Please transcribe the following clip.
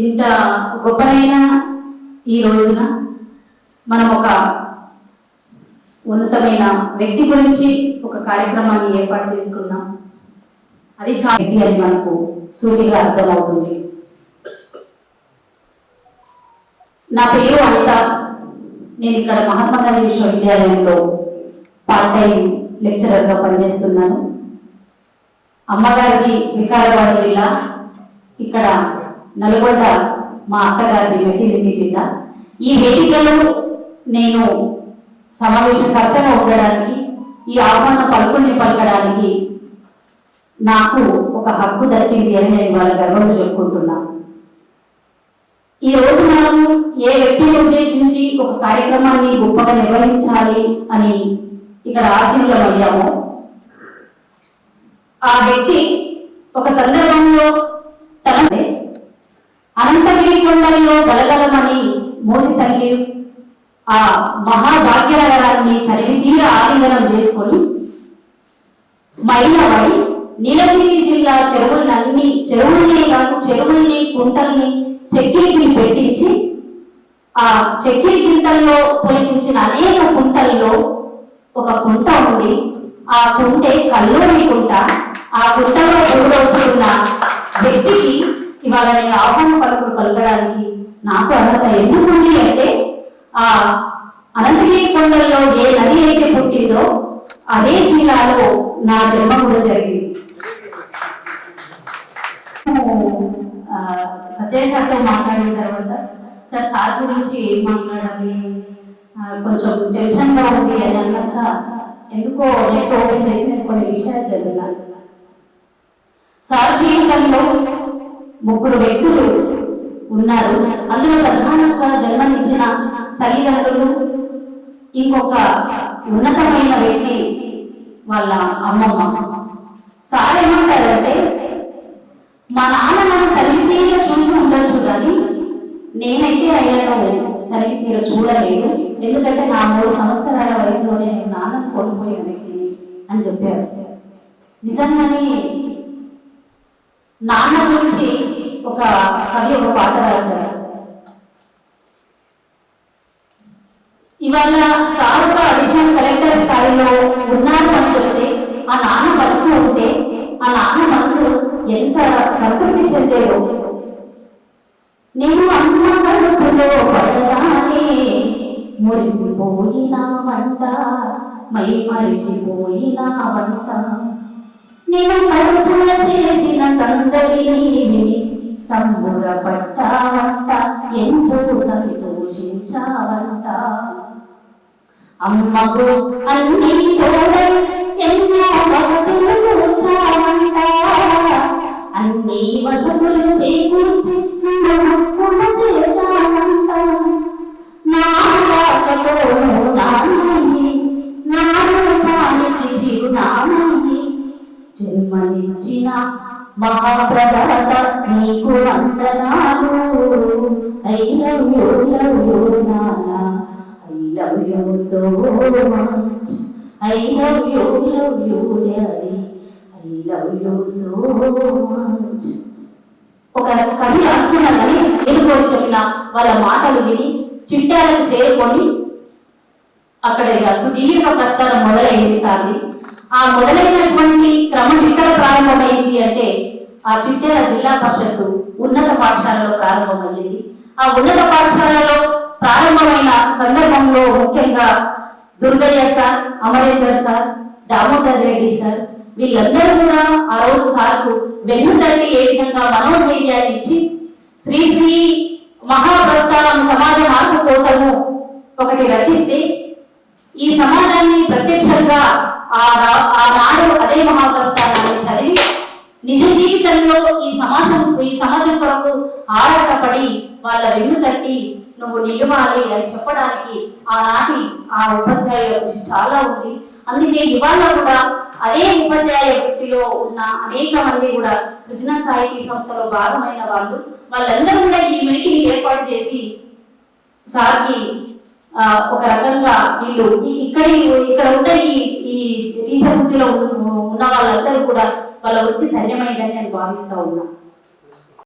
ఇంత గొప్పనైన ఈ రోజున మనం ఒక ఉన్నతమైన వ్యక్తి గురించి ఒక కార్యక్రమాన్ని ఏర్పాటు చేసుకున్నాం. అది చాలా వ్యక్తి అని మనకు సూటిగా అర్థమవుతుంది. నా పేరు అనిత. నేను ఇక్కడ మహాత్మా గాంధీ విశ్వవిద్యాలయంలో పార్ట్ టైం లెక్చరర్గా పనిచేస్తున్నాను. అమ్మగారికి వికారాబాద్ జిల్లా ఇక్కడ నల్గొండ మా అత్తగారిని మెట్టిరెడ్డి జిల్లా ఈ వేదికలో నేను సమావేశకర్తగా ఉండడానికి ఈ ఆహ్వాన పలుకుల్ని పలకడానికి నాకు ఒక హక్కు దక్కింది అని నేను వాళ్ళ గర్వంలో చెప్పుకుంటున్నా. ఈ రోజు మనం ఏ వ్యక్తిని ఉద్దేశించి ఒక కార్యక్రమాన్ని గొప్పగా నిర్వహించాలి అని ఇక్కడ ఆశీనులమయ్యామో ఆ వ్యక్తి ఒక సందర్భంలో తన అనంతగిరి కొండల్లో గలగలమని మోసి తల్లి ఆ మహాభాగ్యనగరాన్ని తరిమి తీర ఆలింగనం చేసుకొని మైలవై నీలగిరి జిల్లా చెరువులన్నీ చెరువుల్ని కాదు చెరువుల్ని కుంటల్ని చెక్కిలికి పెట్టించి ఆ చెక్కిలి గింతల్లో పొలిపించిన అనేక కుంటల్లో ఒక కుంట ఉంది. ఆ కుంటే కల్లూరి కుంట. ఆ కుంటలో ఊరోసుకున్న వ్యక్తికి ఇవాళ నేను ఆహ్వాన పలుకులు పలకడానికి నాకు అర్హత ఎందుకు ఉంది అంటే ఆ అనంతగిరి కొండల్లో ఏ నది అయితే పుట్టిందో అదే జిల్లాలో నా జన్మ కూడా జరిగింది ఆ, సత్య సార్తో మాట్లాడిన తర్వాత సార్ సార్ గురించి ఏం మాట్లాడాలి? కొంచెం టెన్షన్గా ఉంది అని అన్నాక ఎందుకో నెట్ ఓపెన్ చేసి నేను కొన్ని విషయాలు చదివినాను సార్ జీవితంలో ముగ్గురు వ్యక్తులు ఉన్నారు. అందులో ప్రధానంగా జన్మనిచ్చిన తల్లిదండ్రులు ఇంకొక ఉన్నతమైన వ్యక్తి వాళ్ళ అమ్మమ్మ. సార్ ఏమంటారంటే మా నాన్న నన్ను తల్లి తీర చూసి ఉండొచ్చు కానీ నేనైతే అయ్యాను తల్లి తీర చూడలేదు. ఎందుకంటే నా మూడు సంవత్సరాల వయసులోనే నేను నాన్నను కోల్పోయిన వ్యక్తిని అని చెప్పారు. నిజంగానే నాన్న గురించి ఒక కవి ఒక పాట రాశారు. ఇవాళ సారథ అడిషనల్ కలెక్టర్ స్థాయిలో ఉన్నారు అని చెప్తే ఆ నాన్న బతుకు ఉంటే ఆ నాన్న మనసు ఎంత సంతృప్తి చెందేదో. నేను అమ్మ పడగానే మురిసిపోయినా వంట మై మరిచిపోయినా వంట. నేను కడుపుల చేసిన సందడిని సంబురపడ్డావంట ఎంతో సంతోషించావంట. అమ్మకు అన్ని తోడై ఎన్నో వసతులు కూర్చావంట అన్ని వసతులు చేకూర్చి నమ్మకున చేశావంట. నా రాకతో నాన్నని నా రూపానికి చిరునామని జన్మనిచ్చిన మహాప్రభాత నీకు వందనాలు I love you love you I love you so much I love you love you daddy I love you so much ఒక కవి రాసుకున్నదని తెలుగు చెప్పిన వాళ్ళ మాటలు విని చిట్టాలను చేరుకొని అక్కడ సుదీర్ఘ ప్రస్థానం మొదలైంది సార్ది ఆ మొదలైనటువంటి క్రమం ఎక్కడ ప్రారంభమైంది అంటే ఆ చిట్టెల జిల్లా పరిషత్ ఉన్నత పాఠశాలలో ప్రారంభమైంది. ఆ ఉన్నత పాఠశాలలో ప్రారంభమైన సందర్భంలో ముఖ్యంగా Durgaiah sir Amarender sir Damodar Reddy sir వీళ్ళందరూ కూడా ఆ రోజు సార్కు వెన్ను ఏ విధంగా మనోధైర్యాన్ని ఇచ్చి శ్రీ శ్రీ మహాప్రస్థానం సమాజ మార్పు కోసము ఒకటి రచిస్తే ఈ సమాజాన్ని ప్రత్యక్షంగా ఆనాడు అదే మహాప్రస్థానాన్ని చదివి నిజ జీవితంలో ఈ సమాజం ఈ సమాజం కొరకు ఆరాటపడి వాళ్ళ వెన్ను తట్టి నువ్వు నిలవాలి అని చెప్పడానికి ఆనాటి ఆ ఉపాధ్యాయుల కృషి చాలా ఉంది. అందుకే ఇవాళ కూడా అదే ఉపాధ్యాయ వృత్తిలో ఉన్న అనేక మంది కూడా సృజన సాహితీ సంస్థలో భాగమైన వాళ్ళు వాళ్ళందరూ కూడా ఈ మీటింగ్ ఏర్పాటు చేసి సార్కి ఒక రకంగా వీళ్ళు ఇక్కడ ఇక్కడ ఉండే ఈ ఈ టీచర్ వృత్తిలో ఉన్న వాళ్ళందరూ కూడా వాళ్ళ వృత్తి ధన్యమైందని నేను భావిస్తా ఉన్నాను